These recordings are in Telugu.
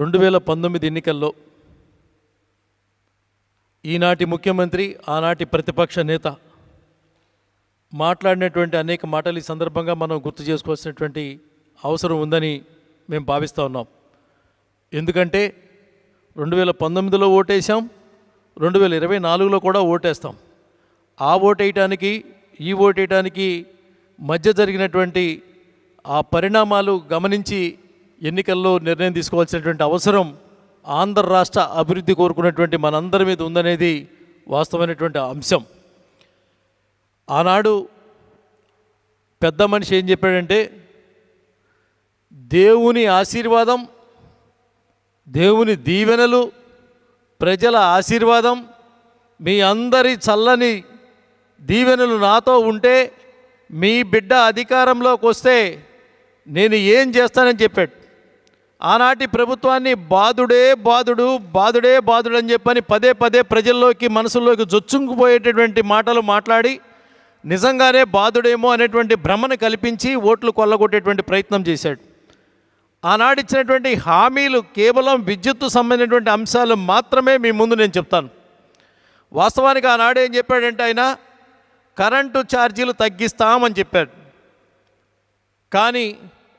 రెండు వేల పంతొమ్మిది ఎన్నికల్లో ఈనాటి ముఖ్యమంత్రి ఆనాటి ప్రతిపక్ష నేత మాట్లాడినటువంటి అనేక మాటలు ఈ సందర్భంగా మనం గుర్తు చేసుకోవాల్సినటువంటి అవసరం ఉందని మేము భావిస్తూ ఉన్నాం. ఎందుకంటే రెండు వేల పంతొమ్మిదిలో ఓటేసాం రెండు వేల ఇరవై నాలుగులో కూడా ఓటేస్తాం. ఆ ఓటేయటానికి ఈ ఓటేయటానికి మధ్య జరిగినటువంటి ఆ పరిణామాలు గమనించి ఎన్నికల్లో నిర్ణయం తీసుకోవాల్సినటువంటి అవసరం ఆంధ్ర రాష్ట్ర అభివృద్ధి కోరుకున్నటువంటి మనందరి మీద ఉందనేది వాస్తవమైనటువంటి అంశం. ఆనాడు పెద్ద మనిషి ఏం చెప్పాడంటే దేవుని ఆశీర్వాదం దేవుని దీవెనలు ప్రజల ఆశీర్వాదం మీ అందరి చల్లని దీవెనలు నాతో ఉంటే మీ బిడ్డ అధికారంలోకి వస్తే నేను ఏం చేస్తానని చెప్పాడు. ఆనాటి ప్రభుత్వాన్ని బాధుడే బాధుడు బాధుడే బాధుడు అని చెప్పని పదే పదే ప్రజల్లోకి మనసుల్లోకి జొచ్చుకుపోయేటటువంటి మాటలు మాట్లాడి నిజంగానే బాధుడేమో అనేటువంటి భ్రమను కల్పించి ఓట్లు కొల్లగొట్టేటువంటి ప్రయత్నం చేశాడు. ఆనాడు ఇచ్చినటువంటి హామీలు కేవలం విద్యుత్తు సంబంధించినటువంటి అంశాలు మాత్రమే మీ ముందు నేను చెప్తాను. వాస్తవానికి ఆనాడు ఏం చెప్పాడంటే ఆయన కరెంటు ఛార్జీలు తగ్గిస్తామని చెప్పాడు. కానీ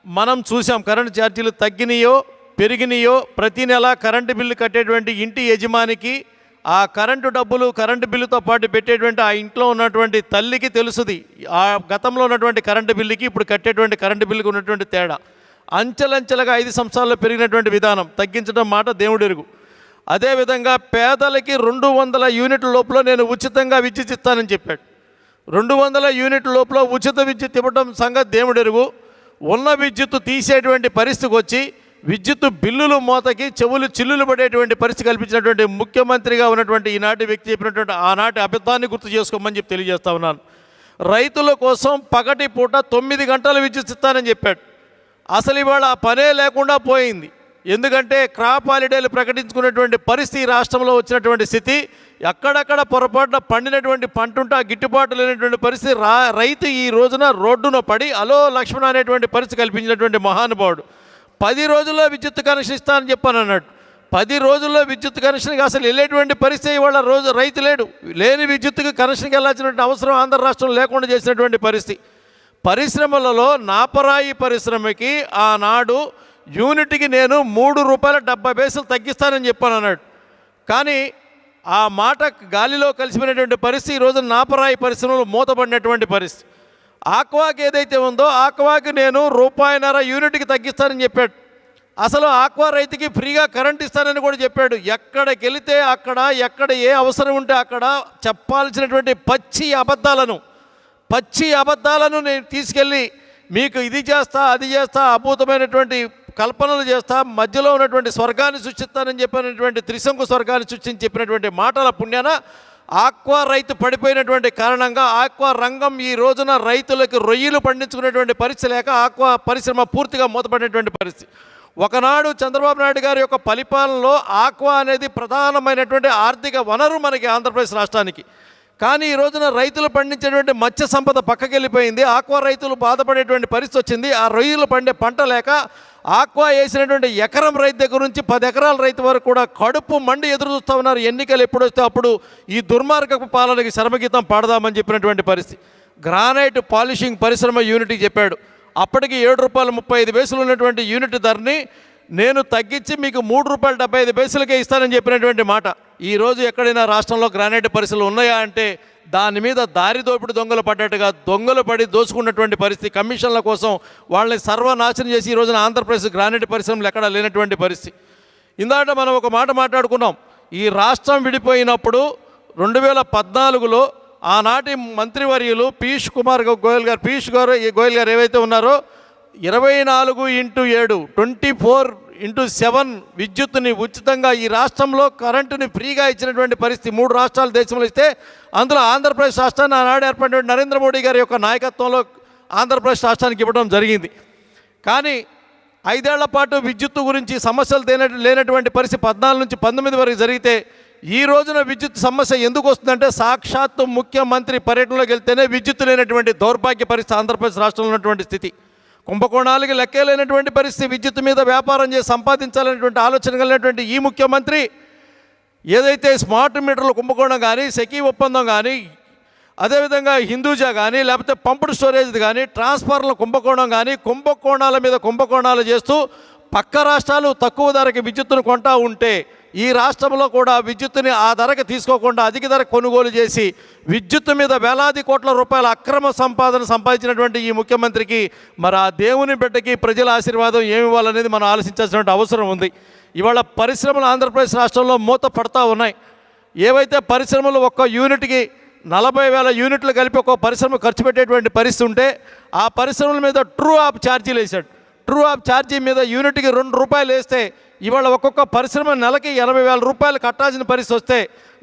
మనం చూసాం కరెంటు ఛార్జీలు తగ్గినాయో పెరిగినాయో ప్రతి నెల కరెంటు బిల్లు కట్టేటువంటి ఇంటి యజమానికి ఆ కరెంటు డబ్బులు కరెంటు బిల్లుతో పాటు పెట్టేటువంటి ఆ ఇంట్లో ఉన్నటువంటి తల్లికి తెలుసుది. ఆ గతంలో ఉన్నటువంటి కరెంటు బిల్లుకి ఇప్పుడు కట్టేటువంటి కరెంటు బిల్లుకి ఉన్నటువంటి తేడా. అంచెలంచెలుగా ఐదు సంవత్సరాల్లో పెరిగినటువంటి విధానం. తగ్గించడం మాట దేవుడెరుగు అదేవిధంగా పేదలకి రెండు వందల యూనిట్ల లోపల నేను ఉచితంగా విద్యుత్ ఇస్తానని చెప్పాడు. రెండు వందల యూనిట్ల లోపల ఉచిత విద్యుత్ ఇవ్వడం సంగతి దేవుడెరుగు ఉన్న విద్యుత్తు తీసేటువంటి పరిస్థితికి వచ్చి విద్యుత్తు బిల్లులు మోతకి చెవులు చిల్లులు పడేటువంటి పరిస్థితి కల్పించినటువంటి ముఖ్యమంత్రిగా ఉన్నటువంటి ఈనాటి వ్యక్తి చెప్పినటువంటి ఆనాటి అబద్ధాన్ని గుర్తు చేసుకోమని చెప్పి తెలియజేస్తా ఉన్నాను. రైతుల కోసం పగటి పూట తొమ్మిది గంటల విద్యుత్ ఇస్తానని చెప్పాడు. అసలు ఇవాళ ఆ పనే లేకుండా పోయింది. ఎందుకంటే క్రాప్ హాలిడేలు ప్రకటించుకున్నటువంటి పరిస్థితి రాష్ట్రంలో వచ్చినటువంటి స్థితి ఎక్కడెక్కడ పొరపాటున పండినటువంటి పంట ఉంటే ఆ గిట్టుబాటు లేనటువంటి పరిస్థితి రా రైతు ఈ రోజున రోడ్డున పడి అలో లక్ష్మణ అనేటువంటి పరిస్థితి కల్పించినటువంటి మహానుభావుడు. పది రోజుల్లో విద్యుత్ కనెక్షన్ ఇస్తానని చెప్పాను అన్నాడు పది రోజుల్లో విద్యుత్ కనెక్షన్కి అసలు వెళ్ళేటువంటి పరిస్థితి ఇవాళ రోజు రైతు లేడు. లేని విద్యుత్కి కనెక్షన్కి వెళ్ళాల్సినటువంటి అవసరం ఆంధ్ర రాష్ట్రం లేకుండా చేసినటువంటి పరిస్థితి. పరిశ్రమలలో నాపరాయి పరిశ్రమకి ఆనాడు యూనిట్కి నేను మూడు రూపాయల డెబ్బై పైసలు తగ్గిస్తానని చెప్పాను అన్నాడు. కానీ ఆ మాట గాలిలో కలిసిపోయినటువంటి పరిస్థితి ఈరోజు నాపరాయి పరిశ్రమలు మూతపడినటువంటి పరిస్థితి. ఆక్వాకి ఏదైతే ఉందో ఆక్వాకి నేను రూపాయిన్నర యూనిట్కి తగ్గిస్తానని చెప్పాడు. అసలు ఆక్వా రైతుకి ఫ్రీగా కరెంట్ ఇస్తానని కూడా చెప్పాడు. ఎక్కడికి వెళితే అక్కడ ఎక్కడ ఏ అవసరం ఉంటే అక్కడ చెప్పాల్సినటువంటి పచ్చి అబద్ధాలను పచ్చి అబద్ధాలను నేను తీసుకెళ్ళి మీకు ఇది చేస్తా అది చేస్తా అద్భుతమైనటువంటి కల్పనలు చేస్తా మధ్యలో ఉన్నటువంటి స్వర్గాన్ని సృష్టిస్తానని చెప్పినటువంటి త్రిశంకు స్వర్గాన్ని సృష్టించి చెప్పినటువంటి మాటల పుణ్యాన ఆక్వా రైతు పడిపోయినటువంటి కారణంగా ఆక్వా రంగం ఈ రోజున రైతులకు రొయ్యలు పండించుకునేటువంటి పరిస్థితి లేక ఆక్వా పరిశ్రమ పూర్తిగా మూతపడినటువంటి పరిస్థితి. ఒకనాడు చంద్రబాబు నాయుడు గారి యొక్క పరిపాలనలో ఆక్వా అనేది ప్రధానమైనటువంటి ఆర్థిక వనరు మనకి ఆంధ్రప్రదేశ్ రాష్ట్రానికి. కానీ ఈ రోజున రైతులు పండించేటువంటి మత్స్య సంపద పక్కకెళ్ళిపోయింది. ఆక్వా రైతులు బాధపడేటువంటి పరిస్థితి వచ్చింది. ఆ రొయ్యలు పండే పంట లేక ఆక్వా వేసినటువంటి ఎకరం రైతు దగ్గర నుంచి పది ఎకరాల రైతు వరకు కూడా కడుపు మండి ఎదురు చూస్తూ ఉన్నారు. ఎన్నికలు ఎప్పుడు వస్తే అప్పుడు ఈ దుర్మార్గపు పాలనకి శ్రమగీతం పాడదామని చెప్పినటువంటి పరిస్థితి. గ్రానైట్ పాలిషింగ్ పరిశ్రమ యూనిట్కి చెప్పాడు. అప్పటికి ఏడు రూపాయలు ముప్పై ఐదు బేసులు ఉన్నటువంటి యూనిట్ ధరని నేను తగ్గించి మీకు మూడు రూపాయలు డెబ్బై ఐదు పైసలకే ఇస్తానని చెప్పినటువంటి మాట. ఈరోజు ఎక్కడైనా రాష్ట్రంలో గ్రానైట్ పరిశ్రమలు ఉన్నాయా అంటే దాని మీద దారి దోపిడి దొంగలు పడ్డట్టుగా దొంగలు పడి దోచుకున్నటువంటి పరిస్థితి కమిషన్ల కోసం వాళ్ళని సర్వనాశనం చేసి ఈ రోజున ఆంధ్రప్రదేశ్ గ్రానైట్ పరిశ్రమలు ఎక్కడా లేనటువంటి పరిస్థితి. ఇందాక మనం ఒక మాట మాట్లాడుకున్నాం. ఈ రాష్ట్రం విడిపోయినప్పుడు రెండు వేల పద్నాలుగులో ఆనాటి మంత్రివర్యులు పీయూష్ కుమార్ గోయల్ గారు పీయూష్ గారు ఈ గోయల్ గారు ఏవైతే ఉన్నారో ఇరవై నాలుగు ఇంటూ ఏడు ట్వంటీ ఫోర్ ఇంటూ సెవెన్ విద్యుత్తుని ఉచితంగా ఈ రాష్ట్రంలో కరెంటుని ఫ్రీగా ఇచ్చినటువంటి పరిస్థితి మూడు రాష్ట్రాలు దేశంలో ఇస్తే అందులో ఆంధ్రప్రదేశ్ రాష్ట్రాన్ని ఆనాడు ఏర్పడినటువంటి నరేంద్ర మోడీ గారి యొక్క నాయకత్వంలో ఆంధ్రప్రదేశ్ రాష్ట్రానికి ఇవ్వడం జరిగింది. కానీ ఐదేళ్ళ పాటు విద్యుత్తు గురించి సమస్యలు లేనటువంటి పరిస్థితి పద్నాలుగు నుంచి పంతొమ్మిది వరకు జరిగితే ఈ రోజున విద్యుత్ సమస్య ఎందుకు వస్తుందంటే సాక్షాత్తు ముఖ్యమంత్రి పర్యటనలోకి వెళ్తేనే విద్యుత్ లేనటువంటి దౌర్భాగ్య పరిస్థితి ఆంధ్రప్రదేశ్ రాష్ట్రంలో ఉన్నటువంటి స్థితి. కుంభకోణాలకి లెక్కలేనటువంటి పరిస్థితి విద్యుత్ మీద వ్యాపారం చేసి సంపాదించాలనేటువంటి ఆలోచన కలిగినటువంటి ఈ ముఖ్యమంత్రి ఏదైతే స్మార్ట్ మీటర్ల కుంభకోణం కానీ సెకీ ఒప్పందం కానీ అదేవిధంగా హిందూజా కానీ లేకపోతే పంపుడు స్టోరేజ్ కానీ ట్రాన్స్ఫార్మర్ల కుంభకోణం కానీ కుంభకోణాల మీద కుంభకోణాలు చేస్తూ పక్క రాష్ట్రాలు తక్కువ ధరకి విద్యుత్తును కొంటా ఉంటే ఈ రాష్ట్రంలో కూడా విద్యుత్తుని ఆ ధరకి తీసుకోకుండా అధిక ధర కొనుగోలు చేసి విద్యుత్తు మీద వేలాది కోట్ల రూపాయల అక్రమ సంపాదన సంపాదించినటువంటి ఈ ముఖ్యమంత్రికి మరి ఆ దేవుని బిడ్డకి ప్రజల ఆశీర్వాదం ఏమి ఇవ్వాలనేది మనం ఆలోచించాల్సినటువంటి అవసరం ఉంది. ఇవాళ పరిశ్రమలు ఆంధ్రప్రదేశ్ రాష్ట్రంలో మూత పడతా ఉన్నాయి. ఏవైతే పరిశ్రమలు ఒక్క యూనిట్కి నలభై వేల యూనిట్లు కలిపి ఒక పరిశ్రమ ఖర్చు పెట్టేటువంటి పరిస్థితి ఉంటే ఆ పరిశ్రమల మీద ట్రూ ఆప్ ఛార్జీలు వేశాడు. ట్రూ ఆప్ ఛార్జీ మీద యూనిట్కి రెండు రూపాయలు వేస్తే ఇవాళ ఒక్కొక్క పరిశ్రమ నెలకి ఎనభై వేల రూపాయలు కట్టాల్సిన పరిస్థితి వస్తే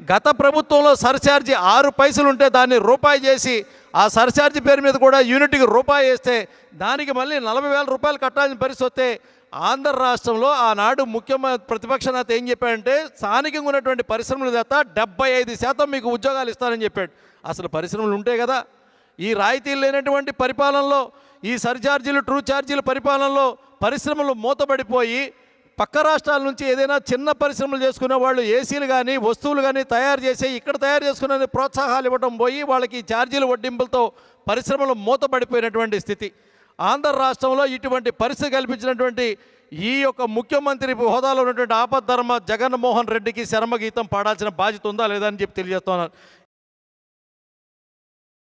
గత ప్రభుత్వంలో సర్ఛార్జీ ఆరు పైసలు ఉంటే దాన్ని రూపాయి చేసి ఆ సర్ఛార్జీ పేరు మీద కూడా యూనిట్కి రూపాయి వేస్తే దానికి మళ్ళీ నలభై వేల రూపాయలు కట్టాల్సిన పరిస్థితి వస్తే ఆంధ్ర రాష్ట్రంలో ఆనాడు ముఖ్యమంత్రి ప్రతిపక్ష నేత ఏం చెప్పాడంటే స్థానికంగా ఉన్నటువంటి పరిశ్రమల చేత డెబ్బై ఐదు శాతం మీకు ఉద్యోగాలు ఇస్తానని చెప్పాడు. అసలు పరిశ్రమలు ఉంటాయి కదా ఈ రాయితీలు లేనటువంటి పరిపాలనలో ఈ సర్ఛార్జీలు ట్రూ ఛార్జీల పరిపాలనలో పరిశ్రమలు మూతపడిపోయి పక్క రాష్ట్రాల నుంచి ఏదైనా చిన్న పరిశ్రమలు చేసుకునే వాళ్ళు ఏసీలు కానీ వస్తువులు కానీ తయారు చేసి ఇక్కడ తయారు చేసుకునే ప్రోత్సాహాలు ఇవ్వడం పోయి వాళ్ళకి ఛార్జీలు వడ్డింపులతో పరిశ్రమలు మూతపడిపోయినటువంటి స్థితి. ఆంధ్ర రాష్ట్రంలో ఇటువంటి పరిస్థితి కల్పించినటువంటి ఈ యొక్క ముఖ్యమంత్రి హోదాలో ఉన్నటువంటి ఆపద్ధర్మ జగన్మోహన్ రెడ్డికి శర్మగీతం పాడాల్సిన బాధ్యత ఉందా లేదా అని చెప్పి తెలియజేస్తున్నారు